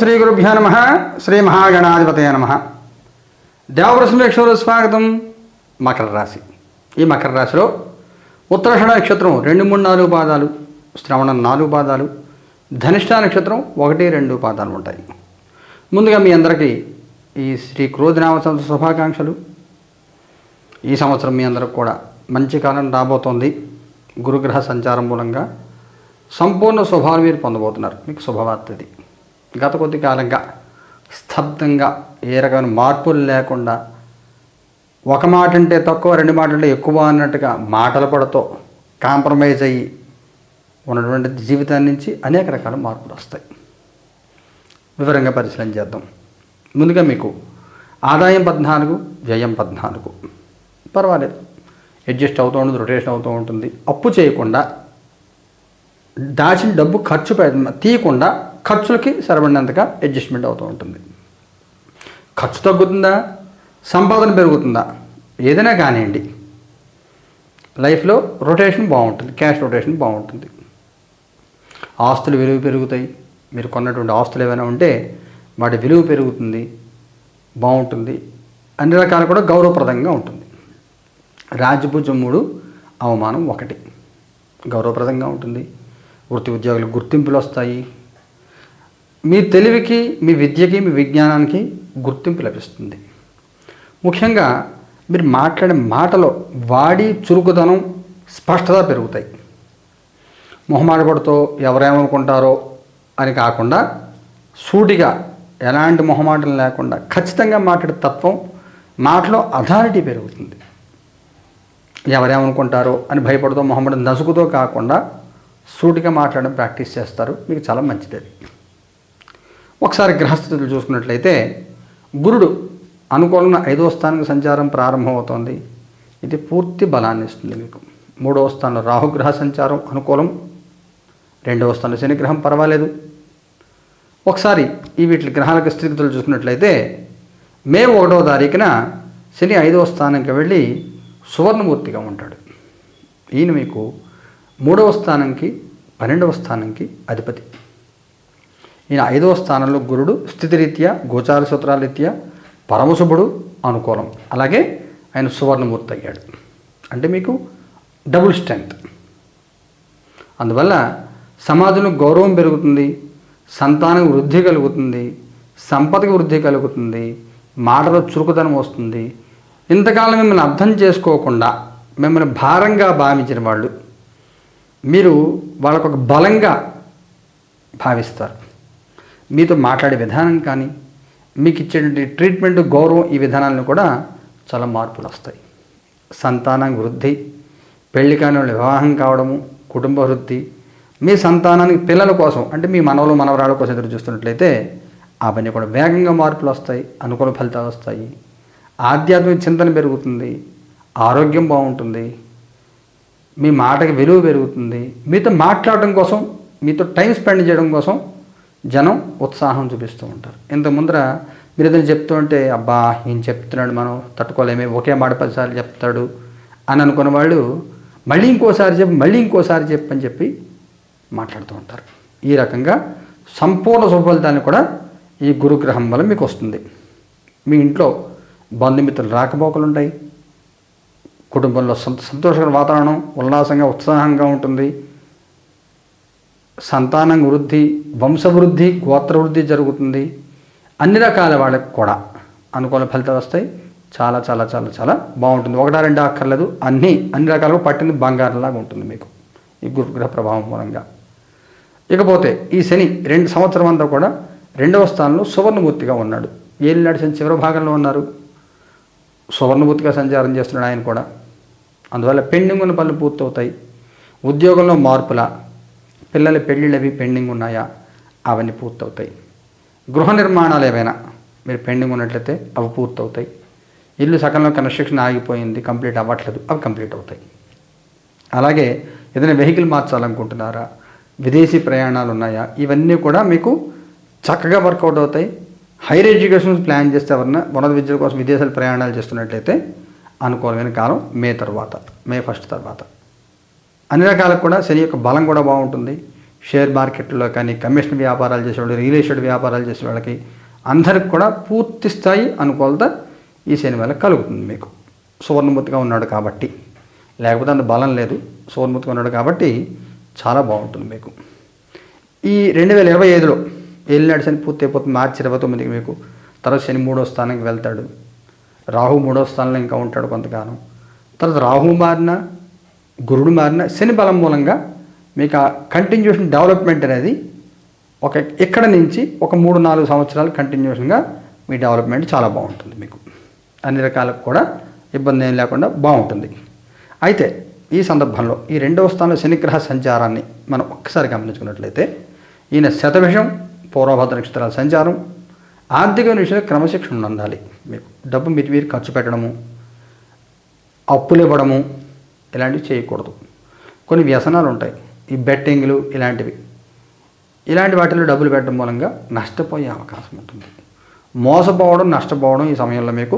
శ్రీ గురుభ్యో నమ. శ్రీ మహాగణాధిపతయ నమ. దేవప్రసమేశ్వరు స్వాగతం. మకర రాశి. ఈ మకర రాశిలో ఉత్తరాషణ నక్షత్రం రెండు మూడు నాలుగు పాదాలు శ్రవణం నాలుగు పాదాలు ధనిష్ట నక్షత్రం ఒకటి రెండు పాదాలు ఉంటాయి. ముందుగా మీ అందరికీ ఈ శ్రీ క్రోధనామ సంవత్సర శుభాకాంక్షలు. ఈ సంవత్సరం మీ అందరికి కూడా మంచి కాలం రాబోతోంది. గురుగ్రహ సంచారం మూలంగా సంపూర్ణ శుభాలు మీరు పొందబోతున్నారు. మీకు శుభవార్త ఇది. గత కొద్ది కాలంగా స్తబ్దంగా ఏ రకమైన మార్పులు లేకుండా ఒక మాట అంటే తక్కువ రెండు మాటలు ఎక్కువ అన్నట్టుగా మాటల పడతో కాంప్రమైజ్ అయ్యి ఉన్నటువంటి జీవితాన్ని నుంచి అనేక రకాల మార్పులు వస్తాయి. వివరంగా పరిశీలన చేద్దాం. ముందుగా మీకు ఆదాయం పద్నాలుగు వ్యయం పద్నాలుగు. పర్వాలేదు. అడ్జస్ట్ అవుతూ ఉంటుంది రొటేషన్ అవుతూ ఉంటుంది. అప్పు చేయకుండా దాచిన డబ్బు ఖర్చు పె- తీయకుండా ఖర్చులకి సరిపడినంతగా అడ్జస్ట్మెంట్ అవుతూ ఉంటుంది. ఖర్చు తగ్గుతుందా? సంపాదన పెరుగుతుందా? ఏదైనా కానివ్వండి. లైఫ్లో రొటేషన్ బాగుంటుంది. క్యాష్ రొటేషన్ బాగుంటుంది. ఆస్తులు విలువ పెరుగుతాయి. మీరు కొన్నటువంటి ఆస్తులు ఏమైనా ఉంటే వాటి విలువ పెరుగుతుంది బాగుంటుంది అన్ని రకాలు కూడా గౌరవప్రదంగా ఉంటుంది. రాజభుజం మూడు అవమానం ఒకటి. గౌరవప్రదంగా ఉంటుంది. వృత్తి ఉద్యోగులకు గుర్తింపులు వస్తాయి. మీ తెలివికి మీ విద్యకి మీ విజ్ఞానానికి గుర్తింపు లభిస్తుంది. ముఖ్యంగా మీరు మాట్లాడే మాటలో వాడి చురుకుదనం స్పష్టత పెరుగుతాయి. మొహమాటపడుతో ఎవరేమనుకుంటారో అని కాకుండా సూటిగా ఎలాంటి మొహమాటం లేకుండా ఖచ్చితంగా మాట్లాడే తత్వం మాటలో అథారిటీ పెరుగుతుంది. ఎవరేమనుకుంటారో అని భయపడుతూ మొహమాటం నసుకుతో కాకుండా సూటిగా మాట్లాడడం ప్రాక్టీస్ చేస్తారు. మీకు చాలా మంచిది ఒకసారి గ్రహస్థితులు చూసుకున్నట్లయితే గురుడు అనుకూలంగా ఐదవ స్థానానికి సంచారం ప్రారంభమవుతోంది. ఇది పూర్తి బలాన్ని ఇస్తుంది మీకు. మూడవ స్థానంలో రాహుగ్రహ సంచారం అనుకూలం. రెండవ స్థానంలో శనిగ్రహం పర్వాలేదు. ఒకసారి ఈ వీటి గ్రహాలకు స్థితిగతులు చూసుకున్నట్లయితే మే ఒకటవ తారీఖున శని ఐదవ స్థానంకి వెళ్ళి సువర్ణమూర్తిగా ఉంటాడు. ఈయన మీకు మూడవ స్థానంకి పన్నెండవ స్థానంకి అధిపతి. ఈయన ఐదవ స్థానంలో గురుడు స్థితిరీత్యా గోచార సూత్రాల రీత్యా పరమశుభుడు అనుకూలం. అలాగే ఆయన సువర్ణమూర్తి అయ్యాడు. అంటే మీకు డబుల్ స్ట్రెంగ్త్. అందువల్ల సమాజంలో గౌరవం పెరుగుతుంది సంతానం వృద్ధి కలుగుతుంది సంపదకి వృద్ధి కలుగుతుంది మాటలో చురుకుదనం వస్తుంది. ఇంతకాలం మిమ్మల్ని అర్థం చేసుకోకుండా మిమ్మల్ని భారంగా భావించిన వాళ్ళు మీరు వాళ్ళకు ఒక బలంగా భావిస్తారు. మీతో మాట్లాడే విధానం కానీ మీకు ఇచ్చేటువంటి ట్రీట్మెంట్ గౌరవం ఈ విధానాలను కూడా చాలా మార్పులు వస్తాయి. సంతానం వృద్ధి పెళ్ళి కాని వివాహం కావడము కుటుంబ వృద్ధి మీ సంతానానికి పిల్లల కోసం అంటే మీ మనవలు మనవరాల కోసం ఎదురు చూస్తున్నట్లయితే అవన్నీ కూడా వేగంగా మార్పులు వస్తాయి అనుకూల ఫలితాలు వస్తాయి. ఆధ్యాత్మిక చింతన పెరుగుతుంది ఆరోగ్యం బాగుంటుంది మీ మాటకి విలువ పెరుగుతుంది. మీతో మాట్లాడడం కోసం మీతో టైం స్పెండ్ చేయడం కోసం జనం ఉత్సాహం చూపిస్తూ ఉంటారు. ఇంత ముందర మీరు ఏదైనా చెప్తూ ఉంటే అబ్బా ఈయన చెప్తున్నాడు మనం తట్టుకోలేమే ఒకే మాట పదిసార్లు చెప్తాడు అని అనుకున్న వాళ్ళు మళ్ళీ ఇంకోసారి చెప్పి మళ్ళీ ఇంకోసారి చెప్పని అని చెప్పి మాట్లాడుతూ ఉంటారు. ఈ రకంగా సంపూర్ణ శుభఫలితాన్ని కూడా ఈ గురుగ్రహం వల్ల మీకు వస్తుంది. మీ ఇంట్లో బంధుమిత్రులు రాకపోకలు ఉంటాయి. కుటుంబంలో సంత సంతోషకర వాతావరణం ఉల్లాసంగా ఉత్సాహంగా ఉంటుంది. సంతానం వృద్ధి వంశవృద్ధి గోత్రవృద్ధి జరుగుతుంది. అన్ని రకాల వాళ్ళకి కూడా అనుకూల ఫలితాలు వస్తాయి. చాలా చాలా చాలా చాలా బాగుంటుంది. ఒకటా రెండు అక్కర్లేదు. అన్నీ అన్ని రకాలుగా పట్టింది బంగారంలాగా ఉంటుంది మీకు ఈ గురుగ్రహ ప్రభావం మూలంగా. ఇకపోతే ఈ శని రెండు సంవత్సరం అంతా కూడా రెండవ స్థానంలో సువర్ణమూర్తిగా ఉన్నాడు. ఏలినాడు శని చివరి భాగంలో ఉన్నారు. సువర్ణమూర్తిగా సంచారం చేస్తున్నాడు ఆయన కూడా. అందువల్ల పెండింగ్ ఉన్న పనులు పూర్తవుతాయి. ఉద్యోగంలో మార్పుల పిల్లల పెళ్ళిళ్ళు అవి పెండింగ్ ఉన్నాయా? అవన్నీ పూర్తవుతాయి. గృహ నిర్మాణాలు ఏవైనా మీరు పెండింగ్ ఉన్నట్లయితే అవి పూర్తవుతాయి. ఇల్లు సగంలో కన్స్ట్రక్షన్ ఆగిపోయింది కంప్లీట్ అవ్వట్లేదు అవి కంప్లీట్ అవుతాయి. అలాగే ఏదైనా వెహికల్ మార్చాలనుకుంటున్నారా? విదేశీ ప్రయాణాలు ఉన్నాయా? ఇవన్నీ కూడా మీకు చక్కగా వర్కౌట్ అవుతాయి. హైయర్ ఎడ్యుకేషన్ ప్లాన్ చేస్తే ఎవరన్నా ఉన్నత విద్యల కోసం విదేశాలు ప్రయాణాలు చేస్తున్నట్లయితే అనుకూలమైన కాలం మే తర్వాత మే ఫస్ట్ తర్వాత. అన్ని రకాలకు కూడా శని యొక్క బలం కూడా బాగుంటుంది. షేర్ మార్కెట్లో కానీ కమిషన్ వ్యాపారాలు చేసేవాళ్ళు రియల్ ఎస్టేట్ వ్యాపారాలు చేసే వాళ్ళకి అందరికి కూడా పూర్తి స్థాయి అనుకూలత ఈ శని వల్ల కలుగుతుంది మీకు. సువర్ణమూర్తిగా ఉన్నాడు కాబట్టి. లేకపోతే అంత బలం లేదు. సువర్ణమూర్తిగా ఉన్నాడు కాబట్టి చాలా బాగుంటుంది మీకు. ఈ రెండు వేల ఇరవై ఐదులో ఏలినాడు శని పూర్తి అయిపోతుంది. మార్చి ఇరవై తొమ్మిదికి మీకు. తర్వాత శని మూడో స్థానానికి వెళ్తాడు. రాహు మూడో స్థానంలో ఇంకా ఉంటాడు కొంతకాలం. తర్వాత రాహు మారిన గురుడు మారిన శని బలం మూలంగా మీకు ఆ కంటిన్యూషన్ డెవలప్మెంట్ అనేది ఒక ఇక్కడ నుంచి ఒక మూడు నాలుగు సంవత్సరాలు కంటిన్యూషన్గా మీ డెవలప్మెంట్ చాలా బాగుంటుంది మీకు. అన్ని రకాలకు కూడా ఇబ్బంది ఏం లేకుండా బాగుంటుంది. అయితే ఈ సందర్భంలో ఈ రెండవ స్థానంలో శనిగ్రహ సంచారాన్ని మనం ఒక్కసారి గమనించుకున్నట్లయితే ఈయన శతవిషం పూర్వభద్ర నక్షత్రాల సంచారం ఆర్థిక విషయంలో క్రమశిక్షణ ఉండాలి. మీకు డబ్బు మీరు మీరు ఖర్చు పెట్టడము అప్పులు ఇవ్వడము ఇలాంటివి చేయకూడదు. కొన్ని వ్యసనాలు ఉంటాయి. ఈ బెట్టింగ్లు ఇలాంటివి. ఇలాంటి వాటిలో డబ్బులు పెట్టడం మూలంగా నష్టపోయే అవకాశం ఉంటుంది. మోసపోవడం నష్టపోవడం ఈ సమయంలో మీకు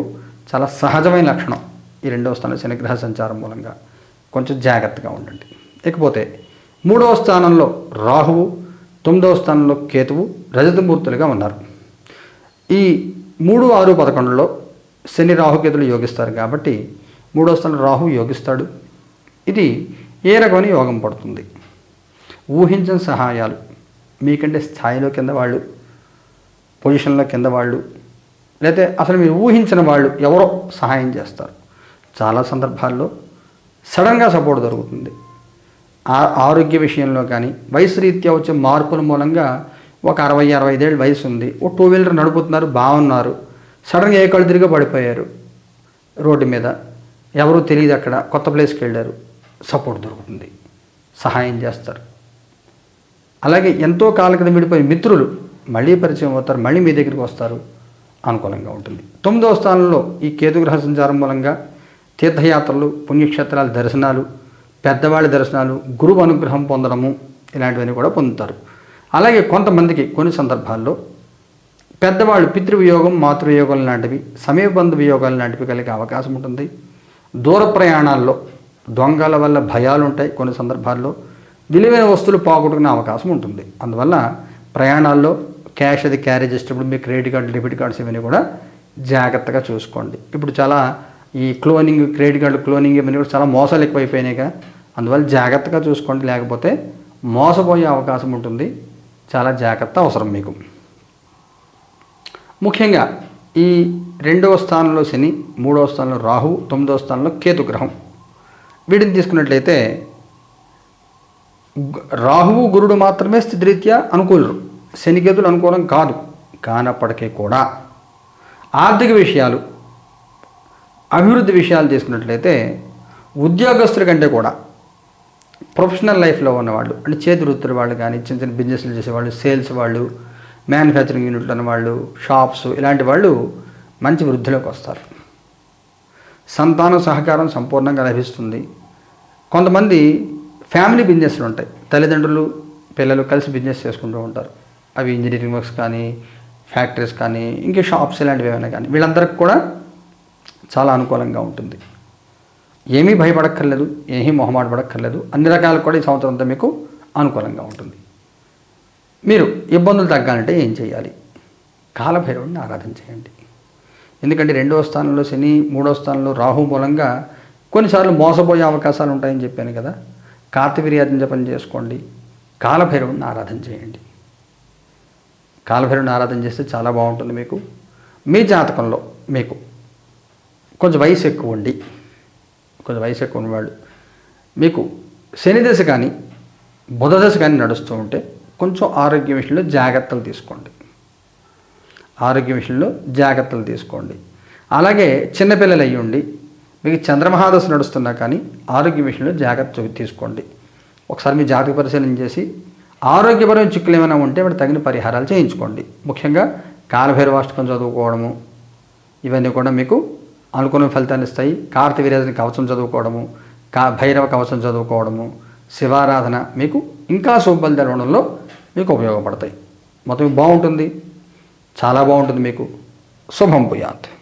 చాలా సహజమైన లక్షణం. ఈ రెండవ స్థానం శనిగ్రహ సంచారం మూలంగా కొంచెం జాగ్రత్తగా ఉండండి. ఇకపోతే మూడవ స్థానంలో రాహువు తొమ్మిదవ స్థానంలో కేతువు రజతమూర్తులుగా ఉన్నారు. ఈ మూడు ఆరు పదకొండులో శని రాహుకేతులు యోగిస్తారు కాబట్టి మూడో స్థానం రాహు యోగిస్తాడు. ఇది ఏ రకమైన యోగం పడుతుంది. ఊహించిన సహాయాలు. మీకంటే స్థాయిలో కింద వాళ్ళు పొజిషన్లో కింద వాళ్ళు లేకపోతే అసలు మీరు ఊహించిన వాళ్ళు ఎవరో సహాయం చేస్తారు. చాలా సందర్భాల్లో సడన్గా సపోర్ట్ దొరుకుతుంది. ఆ- ఆరోగ్య విషయంలో కానీ వయసు రీత్యా వచ్చే మార్పుల మూలంగా ఒక అరవై అరవై ఐదేళ్ళు వయసు ఉంది. ఓ టూ వీలర్ నడుపుతున్నారు బాగున్నారు సడన్గా ఏ కళ్ళు తిరిగి పడిపోయారు రోడ్డు మీద. ఎవరూ తెలియదు అక్కడ కొత్త ప్లేస్కి వెళ్ళారు. సపోర్ట్ దొరుకుతుంది. సహాయం చేస్తారు. అలాగే ఎంతో కాల క్రితం విడిపోయిన మిత్రులు మళ్ళీ పరిచయం అవుతారు మళ్ళీ మీ దగ్గరికి వస్తారు. అనుకూలంగా ఉంటుంది. తొమ్మిదవ స్థానంలో ఈ కేతుగ్రహ సంచారం మూలంగా తీర్థయాత్రలు పుణ్యక్షేత్రాల దర్శనాలు పెద్దవాళ్ళ దర్శనాలు గురువు అనుగ్రహం పొందడము ఇలాంటివన్నీ కూడా పొందుతారు. అలాగే కొంతమందికి కొన్ని సందర్భాల్లో పెద్దవాళ్ళు పితృవియోగం మాతృవియోగం లాంటివి సమయబంధు వియోగాలు లాంటివి కలిగే అవకాశం ఉంటుంది. దూర ప్రయాణాల్లో దొంగల వల్ల భయాలు ఉంటాయి కొన్ని సందర్భాల్లో. విలువైన వస్తువులు పోగొట్టుకునే అవకాశం ఉంటుంది. అందువల్ల ప్రయాణాల్లో క్యాష్ అది క్యారీ చేసేటప్పుడు మీ క్రెడిట్ కార్డు డెబిట్ కార్డ్స్ ఇవన్నీ కూడా జాగ్రత్తగా చూసుకోండి. ఇప్పుడు చాలా ఈ క్లోనింగ్ క్రెడిట్ కార్డు క్లోనింగ్ ఇవన్నీ కూడా చాలా మోసాలు ఎక్కువైపోయినాయిగా అందువల్ల జాగ్రత్తగా చూసుకోండి. లేకపోతే మోసపోయే అవకాశం ఉంటుంది. చాలా జాగ్రత్త అవసరం మీకు. ముఖ్యంగా ఈ రెండవ స్థానంలో శని మూడవ స్థానంలో రాహు తొమ్మిదవ స్థానంలో కేతు గ్రహం వీటిని తీసుకున్నట్లయితే రాహువు గురుడు మాత్రమే స్థితిరీత్యా అనుకూలరు. శనికేతులు అనుకూలం కాదు. కానప్పటికీ కూడా ఆర్థిక విషయాలు అభివృద్ధి విషయాలు తీసుకున్నట్లయితే ఉద్యోగస్తుల కంటే కూడా ప్రొఫెషనల్ లైఫ్లో ఉన్నవాళ్ళు అంటే చేతి వృత్తుల వాళ్ళు కానీ చిన్న చిన్న బిజినెస్లు చేసేవాళ్ళు సేల్స్ వాళ్ళు మ్యానుఫ్యాక్చరింగ్ యూనిట్లు ఉన్న వాళ్ళు షాప్స్ ఇలాంటి వాళ్ళు మంచి వృద్ధిలోకి వస్తారు. సంతాన సహకారం సంపూర్ణంగా లభిస్తుంది. కొంతమంది ఫ్యామిలీ బిజినెస్లు ఉంటాయి. తల్లిదండ్రులు పిల్లలు కలిసి బిజినెస్ చేసుకుంటూ ఉంటారు. అవి ఇంజనీరింగ్ వర్క్స్ కానీ ఫ్యాక్టరీస్ కానీ ఇంకా షాప్స్ ఇలాంటివి ఏమైనా కానీ వీళ్ళందరికీ కూడా చాలా అనుకూలంగా ఉంటుంది. ఏమీ భయపడక్కర్లేదు ఏమీ మొహమాట పడక్కర్లేదు. అన్ని రకాలు కూడా ఈ సంవత్సరం అంతా మీకు అనుకూలంగా ఉంటుంది. మీరు ఇబ్బందులు తగ్గాలంటే ఏం చేయాలి? కాలభైరవుడిని ఆరాధన చేయండి. ఎందుకంటే రెండవ స్థానంలో శని మూడవ స్థానంలో రాహు మూలంగా కొన్నిసార్లు మోసపోయే అవకాశాలు ఉంటాయని చెప్పాను కదా. కార్తవీర్యాదం జపం చేసుకోండి. కాలభైరవుని ఆరాధన చేయండి. కాలభైరవుని ఆరాధన చేస్తే చాలా బాగుంటుంది మీకు. మీ జాతకంలో మీకు కొంచెం వయసు ఎక్కువ ఉండి కొంచెం వయసు ఎక్కువ ఉన్నవాళ్ళు మీకు శని దశ కానీ బుధ దశ కానీ నడుస్తూ ఉంటే కొంచెం ఆరోగ్య విషయంలో జాగ్రత్తలు తీసుకోండి. ఆరోగ్య విషయంలో జాగ్రత్తలు తీసుకోండి. అలాగే చిన్నపిల్లలు అయ్యండి మీకు చంద్రమహాదశ నడుస్తున్నా కానీ ఆరోగ్య విషయంలో జాగ్రత్త తీసుకోండి. ఒకసారి మీ జాతక పరిశీలన చేసి ఆరోగ్యపరమైన చిక్కులు ఏమైనా ఉంటే వాటి తగిన పరిహారాలు చేయించుకోండి. ముఖ్యంగా కాలభైరవాష్టకం చదువుకోవడము ఇవన్నీ కూడా మీకు అనుకున్న ఫలితాలు ఇస్తాయి. కార్తవీర్యాదని కవచం చదువుకోవడము కా భైరవ కవచం చదువుకోవడము శివారాధన మీకు ఇంకా శుభఫలితాలు ఇవ్వడంలో మీకు ఉపయోగపడతాయి. మొత్తం బాగుంటుంది. చాలా బాగుంటుంది మీకు. శుభం భూయాత్.